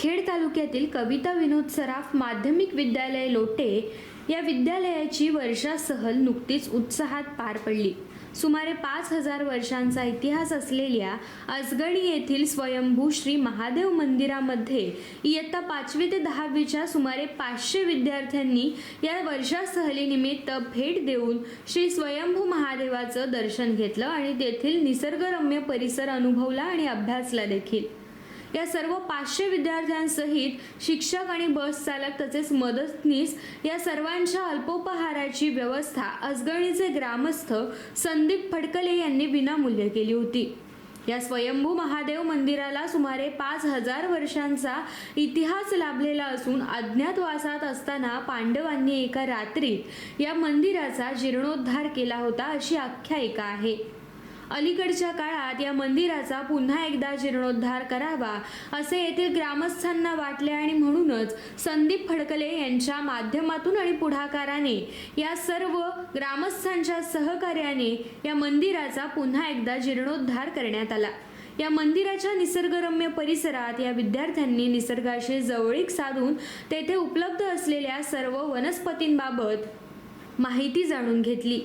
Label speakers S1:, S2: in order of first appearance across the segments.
S1: खेड तालुक्यातील कविता विनोद सराफ माध्यमिक विद्यालय लोटे या विद्यालयाची वर्षा सहल नुकतीच उत्साहात पार पडली. सुमारे पाच हजार वर्षांचा इतिहास असलेल्या अजगणी येथील स्वयंभू श्री महादेव मंदिरामध्ये इयत्ता पाचवी ते दहावीच्या सुमारे पाचशे विद्यार्थ्यांनी या वर्षा सहलीनिमित्त भेट देऊन श्री स्वयंभू महादेवाचं दर्शन घेतलं आणि तेथील निसर्गरम्य परिसर अनुभवला आणि अभ्यासला देखील. या सर्व पाचशे विद्यार्थ्यांसहित शिक्षक आणि बस चालक तसेच मदतनीस या सर्वांच्या अल्पोपहाराची व्यवस्था अजगणीचे ग्रामस्थ संदीप फडकले यांनी विनामूल्य केली होती. या स्वयंभू महादेव मंदिराला सुमारे पाच हजार वर्षांचा इतिहास लाभलेला असून अज्ञातवासात असताना पांडवांनी एका रात्रीत या मंदिराचा जीर्णोद्धार केला होता अशी आख्यायिका आहे. अलीकडच्या काळात या मंदिराचा पुन्हा एकदा जीर्णोद्धार करावा असे येथील ग्रामस्थांना वाटले आणि म्हणूनच संदीप फडकले यांच्या माध्यमातून आणि पुढाकाराने या सर्व ग्रामस्थांच्या सहकार्याने या मंदिराचा पुन्हा एकदा जीर्णोद्धार करण्यात आला. या मंदिराच्या निसर्गरम्य परिसरात या विद्यार्थ्यांनी निसर्गाशी जवळीक साधून तेथे उपलब्ध असलेल्या सर्व वनस्पतींबाबत माहिती जाणून घेतली.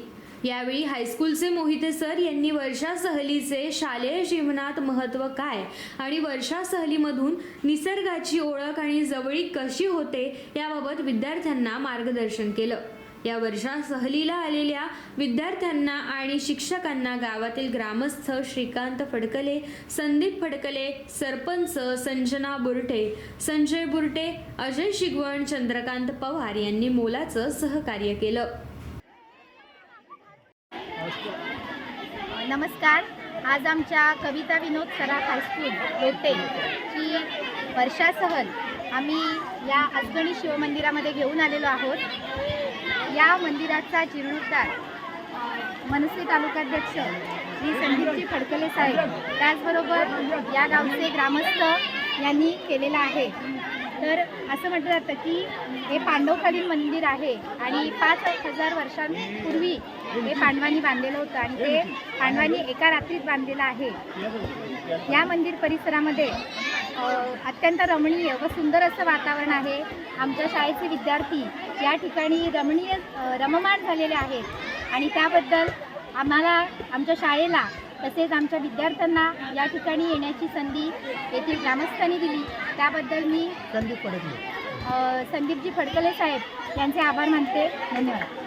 S1: यावेळी हायस्कूलचे मोहिते सर यांनी वर्षा सहलीचे शालेय जीवनात महत्त्व काय आणि वर्षा सहलीमधून निसर्गाची ओळख आणि जवळीक कशी होते याबाबत विद्यार्थ्यांना मार्गदर्शन केलं. या वर्षा सहलीला आलेल्या विद्यार्थ्यांना आणि शिक्षकांना गावातील ग्रामस्थ श्रीकांत फडकले संदीप फडकले सरपंच संजना बुरटे संजय बुरटे अजय शिगवण चंद्रकांत पवार यांनी मोलाचं सहकार्य केलं.
S2: नमस्कार. आज आमच्या कविता विनोद सराफ हायस्कूल लोटे ची वर्षा सहल आम्ही या अजगणी शिवमंदिरामध्ये घेऊन आलेलो आहोत. या मंदिराचा जीर्णोद्धार मनसे तालुकाध्यक्ष श्री संदीपजी फडकले साहेब त्याचबरोबर या गावचे ग्रामस्थ यांनी केलेला आहे. तर असं म्हटलं जातं की हे पांडवकालीन मंदिर आहे आणि पाच हजार वर्षांपूर्वी हे पांडवांनी बांधलेलं होतं आणि ते पांडवांनी एका रात्रीत बांधलेलं आहे. या मंदिर परिसरामध्ये अत्यंत रमणीय व सुंदर असं वातावरण आहे. आमच्या शाळेचे विद्यार्थी या ठिकाणी रमणीय रममाण झालेले आहेत. आणि त्याबद्दल आम्हाला आमच्या शाळेला तसेच आमच्या विद्यार्थ्यांना या ठिकाणी येण्याची संधी येथील ग्रामस्थांनी दिली. त्याबद्दल मी
S3: संदीप पडकले
S2: अ, संदीपजी फडकले साहेब यांचे आभार मानते. धन्यवाद.